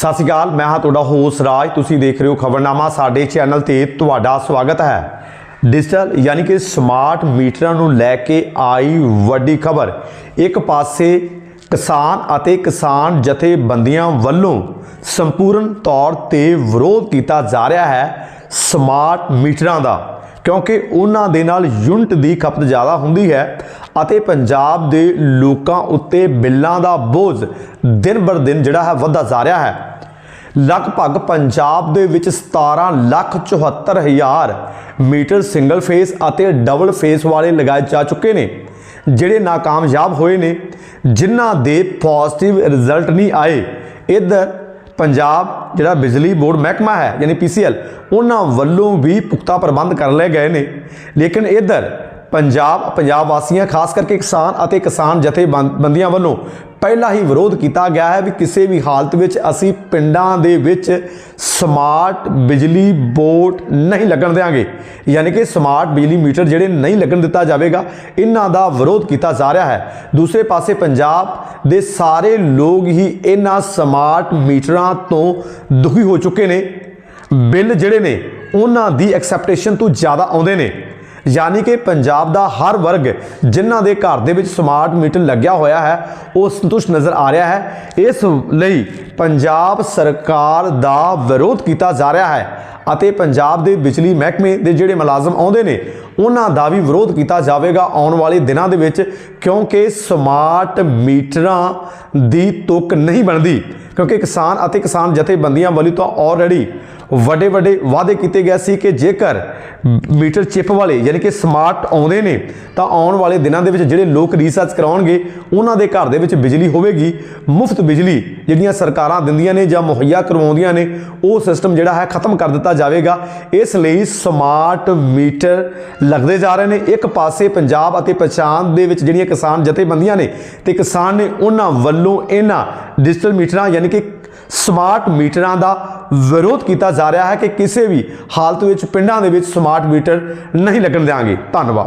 ਸਤਿ ਸ਼੍ਰੀ ਅਕਾਲ, ਮੈਂ ਹਾਂ ਤੁਹਾਡਾ ਹੋਸ ਰਾਜ। ਤੁਸੀਂ ਦੇਖ ਰਹੇ ਹੋ ਖਬਰਨਾਮਾ, ਸਾਡੇ ਚੈਨਲ ਤੇ ਤੁਹਾਡਾ ਸਵਾਗਤ ਹੈ। ਡਿਜੀਟਲ ਯਾਨੀ ਕਿ ਸਮਾਰਟ ਮੀਟਰਾਂ ਨੂੰ ਲੈ ਕੇ ਆਈ ਵੱਡੀ ਖਬਰ। ਇੱਕ ਪਾਸੇ ਕਿਸਾਨ ਅਤੇ ਕਿਸਾਨ ਜਥੇਬੰਦੀਆਂ ਵੱਲੋਂ ਸੰਪੂਰਨ ਤੌਰ ਤੇ ਵਿਰੋਧ ਕੀਤਾ ਜਾ ਰਿਹਾ ਹੈ ਸਮਾਰਟ ਮੀਟਰਾਂ ਦਾ। ਕਿਉਂਕਿ ਉਹਨਾਂ ਦੇ ਨਾਲ ਯੂਨਿਟ ਦੀ ਖਪਤ ਜ਼ਿਆਦਾ ਹੁੰਦੀ ਹੈ ਅਤੇ ਪੰਜਾਬ ਦੇ ਲੋਕਾਂ ਉੱਤੇ ਬਿੱਲਾਂ ਦਾ ਬੋਝ ਦਿਨ ਬਰ ਦਿਨ ਜਿਹੜਾ ਹੈ ਵੱਧਦਾ ਜਾ ਰਿਹਾ ਹੈ। ਲਗਭਗ ਪੰਜਾਬ ਦੇ ਵਿੱਚ 17 ਲੱਖ 74 ਹਜ਼ਾਰ ਮੀਟਰ ਸਿੰਗਲ ਫੇਸ ਅਤੇ ਡਬਲ ਫੇਸ ਵਾਲੇ ਲਗਾਏ ਜਾ ਚੁੱਕੇ ਨੇ, ਜਿਹੜੇ ਨਾਕਾਮਯਾਬ ਹੋਏ ਨੇ, ਜਿਨ੍ਹਾਂ ਦੇ ਪੋਜ਼ਿਟਿਵ ਰਿਜ਼ਲਟ ਨਹੀਂ ਆਏ। ਇਧਰ ਪੰਜਾਬ ਜਿਹੜਾ ਬਿਜਲੀ ਬੋਰਡ ਮਹਿਕਮਾ ਹੈ, ਯਾਨੀ ਪੀਸੀਐਲ ਉਹਨਾਂ ਵੱਲੋਂ ਵੀ ਪੁਖਤਾ ਪ੍ਰਬੰਧ ਕਰ ਲਏ ਗਏ ਨੇ। ਲੇਕਿਨ ਇਧਰ ਪੰਜਾਬ ਪੰਜਾਬ ਵਾਸੀਆਂ, ਖਾਸ ਕਰਕੇ ਕਿਸਾਨ ਅਤੇ ਕਿਸਾਨ ਜਥੇਬੰਦੀਆਂ ਵੱਲੋਂ ਪਹਿਲਾਂ ਹੀ ਵਿਰੋਧ ਕੀਤਾ ਗਿਆ ਹੈ ਵੀ ਕਿਸੇ ਵੀ ਹਾਲਤ ਵਿੱਚ ਅਸੀਂ ਪਿੰਡਾਂ ਦੇ ਵਿੱਚ ਸਮਾਰਟ ਬਿਜਲੀ ਬੋਰਡ ਨਹੀਂ ਲੱਗਣ ਦੇਵਾਂਗੇ ਯਾਨੀ ਕਿ ਸਮਾਰਟ ਬਿਜਲੀ ਮੀਟਰ ਜਿਹੜੇ ਨਹੀਂ ਲੱਗਣ ਦਿੱਤਾ ਜਾਵੇਗਾ, ਇਹਨਾਂ ਦਾ ਵਿਰੋਧ ਕੀਤਾ ਜਾ ਰਿਹਾ ਹੈ। ਦੂਸਰੇ ਪਾਸੇ ਪੰਜਾਬ ਦੇ ਸਾਰੇ ਲੋਕ ਹੀ ਇਹਨਾਂ ਸਮਾਰਟ ਮੀਟਰਾਂ ਤੋਂ ਦੁਖੀ ਹੋ ਚੁੱਕੇ ਨੇ। ਬਿੱਲ ਜਿਹੜੇ ਨੇ, ਉਹਨਾਂ ਦੀ ਐਕਸੈਪਟੇਸ਼ਨ ਤੋਂ ਜ਼ਿਆਦਾ ਆਉਂਦੇ ਨੇ। ਯਾਨੀ ਕਿ ਪੰਜਾਬ ਦਾ ਹਰ ਵਰਗ ਜਿਨ੍ਹਾਂ ਦੇ ਘਰ ਦੇ ਵਿੱਚ ਸਮਾਰਟ ਮੀਟਰ ਲੱਗਿਆ ਹੋਇਆ ਹੈ, ਉਹ ਸੰਤੁਸ਼ਟ ਨਜ਼ਰ ਆ ਰਿਹਾ ਹੈ। ਇਸ ਲਈ ਪੰਜਾਬ ਸਰਕਾਰ ਦਾ ਵਿਰੋਧ ਕੀਤਾ ਜਾ ਰਿਹਾ ਹੈ ਅਤੇ ਪੰਜਾਬ ਦੇ ਬਿਜਲੀ ਮਹਿਕਮੇ ਦੇ ਜਿਹੜੇ ਮੁਲਾਜ਼ਮ ਆਉਂਦੇ ਨੇ, ਉਹਨਾਂ ਦਾ ਵੀ ਵਿਰੋਧ ਕੀਤਾ ਜਾਵੇਗਾ ਆਉਣ ਵਾਲੇ ਦਿਨਾਂ ਦੇ ਵਿੱਚ, ਕਿਉਂਕਿ ਸਮਾਰਟ ਮੀਟਰਾਂ ਦੀ ਤੁਕ ਨਹੀਂ ਬਣਦੀ। ਕਿਉਂਕਿ ਕਿਸਾਨ ਅਤੇ ਕਿਸਾਨ ਜਥੇਬੰਦੀਆਂ ਵੱਲੋਂ ਤਾਂ ਆਲਰੇਡੀ ਵੱਡੇ ਵੱਡੇ ਵਾਅਦੇ ਕੀਤੇ ਗਏ ਸੀ ਕਿ ਜੇਕਰ ਮੀਟਰ ਚਿਪ ਵਾਲੇ ਯਾਨੀ ਕਿ ਸਮਾਰਟ ਆਉਂਦੇ ਨੇ, ਤਾਂ ਆਉਣ ਵਾਲੇ ਦਿਨਾਂ ਦੇ ਵਿੱਚ ਜਿਹੜੇ ਲੋਕ ਰੀਸਰਚ ਕਰਾਉਣਗੇ, ਉਹਨਾਂ ਦੇ ਘਰ ਦੇ ਵਿੱਚ ਬਿਜਲੀ ਹੋਵੇਗੀ। ਮੁਫਤ ਬਿਜਲੀ ਜਿਹੜੀਆਂ ਸਰਕਾਰ ਦਿੰਦੀਆਂ ਨੇ ਜਾਂ ਮੁਹੱਈਆ ਕਰਵਾਉਂਦੀਆਂ ਨੇ, ਉਹ ਸਿਸਟਮ ਜਿਹੜਾ ਹੈ ਖਤਮ ਕਰ ਦਿੱਤਾ ਜਾਵੇਗਾ। ਇਸ ਲਈ ਸਮਾਰਟ ਮੀਟਰ ਲੱਗਦੇ ਜਾ ਰਹੇ ਨੇ। ਇੱਕ ਪਾਸੇ ਪੰਜਾਬ ਅਤੇ ਪਛਾਣ ਦੇ ਵਿੱਚ ਜਿਹੜੀਆਂ ਕਿਸਾਨ ਜਥੇਬੰਦੀਆਂ ਨੇ ਤੇ ਕਿਸਾਨ ਨੇ ਉਹਨਾਂ ਵੱਲੋਂ ਇਹਨਾਂ ਡਿਜੀਟਲ ਮੀਟਰਾਂ ਯਾਨੀ ਕਿ ਸਮਾਰਟ ਮੀਟਰਾਂ ਦਾ ਵਿਰੋਧ ਕੀਤਾ ਜਾ ਰਿਹਾ ਹੈ ਕਿ ਕਿਸੇ ਵੀ ਹਾਲਤ ਵਿੱਚ ਪਿੰਡਾਂ ਦੇ ਵਿੱਚ ਸਮਾਰਟ ਮੀਟਰ ਨਹੀਂ ਲੱਗਣ ਦੇਵਾਂਗੇ ਧੰਨਵਾਦ।